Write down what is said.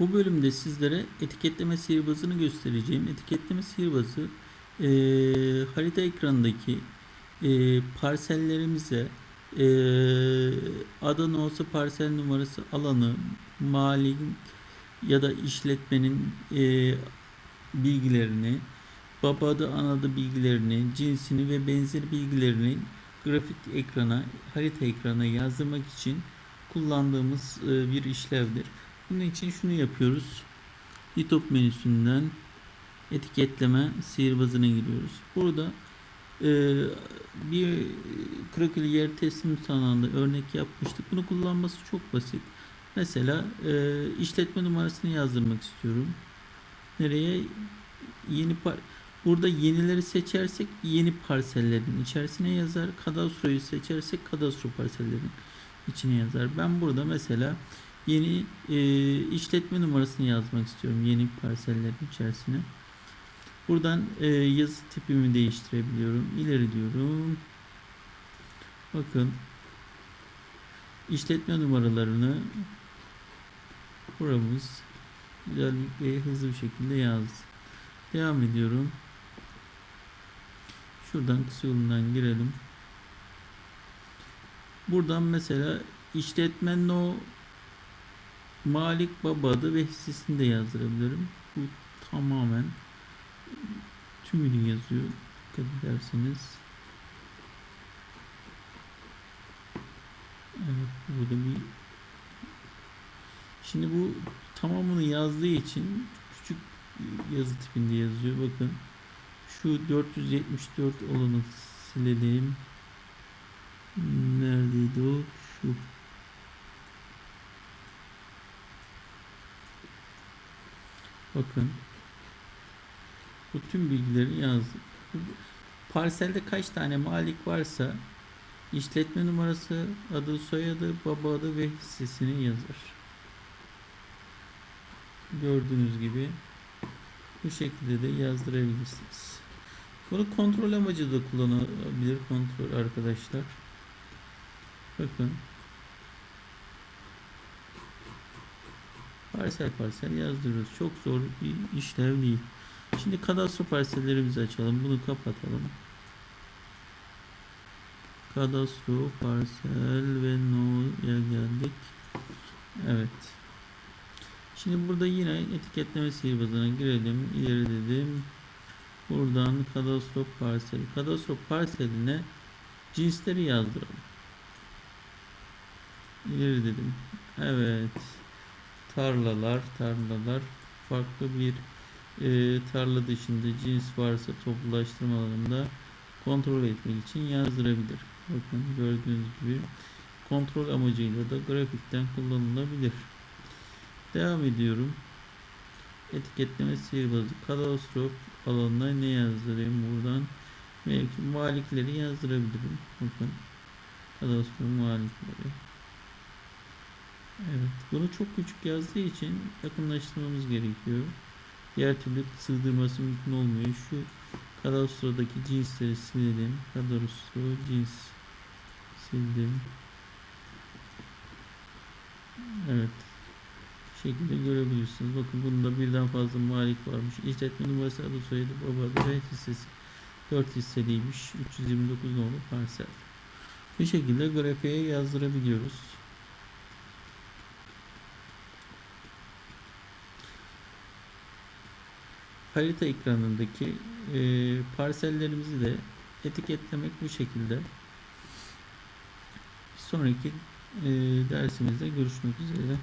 Bu bölümde sizlere etiketleme sihirbazını göstereceğim. Etiketleme sihirbazı e, harita ekranındaki e, parsellerimize e, adı ne olsa parsel numarası alanı, malin ya da işletmenin e, bilgilerini, baba adı, ana bilgilerini, cinsini ve benzeri bilgilerini grafik ekrana, harita ekranına yazdırmak için kullandığımız e, bir işlevdir. Bunun için şunu yapıyoruz. YouTube menüsünden etiketleme sihirbazına giriyoruz. Burada e, bir krakül yer teslim sanalında örnek yapmıştık. Bunu kullanması çok basit. Mesela e, işletme numarasını yazdırmak istiyorum. Nereye? Yeni par Burada yenileri seçersek yeni parsellerin içerisine yazar. Kadastroyu seçersek kadastro parsellerin içine yazar. Ben burada mesela yeni e, işletme numarasını yazmak istiyorum yeni parsellerin içerisine. Buradan e, yazı tipimi değiştirebiliyorum. İleri diyorum. Bakın işletme numaralarını buramız güzel ve hızlı bir şekilde yazdı. Devam ediyorum. Şuradan kısa yolundan girelim. Buradan mesela işletmenin o Malik Baba adı ve hissesini de yazdırabilirim. Bu tamamen tümünü yazıyor. Dikkat ederseniz. Evet burada bir Şimdi bu tamamını yazdığı için küçük yazı tipinde yazıyor. Bakın şu 474 olanı silelim. Neredeydi o? Şu. Bakın. Bu tüm bilgileri yazdım. Bu Parselde kaç tane malik varsa işletme numarası, adı, soyadı, baba adı ve hissesini yazar. Gördüğünüz gibi bu şekilde de yazdırabilirsiniz. Bunu kontrol amacı da kullanabilir kontrol arkadaşlar. Bakın. Parsel parsel yazdırıyoruz. Çok zor bir işlev değil. Şimdi kadastro parsellerimizi açalım. Bunu kapatalım. Kadastro parsel ve no'ya geldik. Evet. Şimdi burada yine etiketleme sihirbazına girelim. İleri dedim. Buradan kadastro parsel. Kadastro parseline cinsleri yazdıralım. İleri dedim. Evet. Tarlalar, tarlalar farklı bir e, tarla dışında cins varsa toplulaştırma alanında kontrol etmek için yazdırabilir. Bakın gördüğünüz gibi kontrol amacıyla da grafikten kullanılabilir. Devam ediyorum. Etiketleme sihirbazı kadastro alanına ne yazdırayım buradan? Belki malikleri yazdırabilirim. Bakın kadastro malikleri. Bunu çok küçük yazdığı için yakınlaştırmamız gerekiyor. Diğer türlü sığdırması mümkün olmuyor. Şu kadastrodaki cinsleri silelim. Kadastro cins sildim. Evet. Bu şekilde görebilirsiniz. Bakın bunda birden fazla malik varmış. İşletme numarası adı soyadı baba adı hissesi 4 hisseliymiş. 329 nolu parsel. Bu şekilde grafiğe yazdırabiliyoruz. Harita ekranındaki e, parsellerimizi de etiketlemek bu şekilde. Sonraki e, dersimizde görüşmek üzere.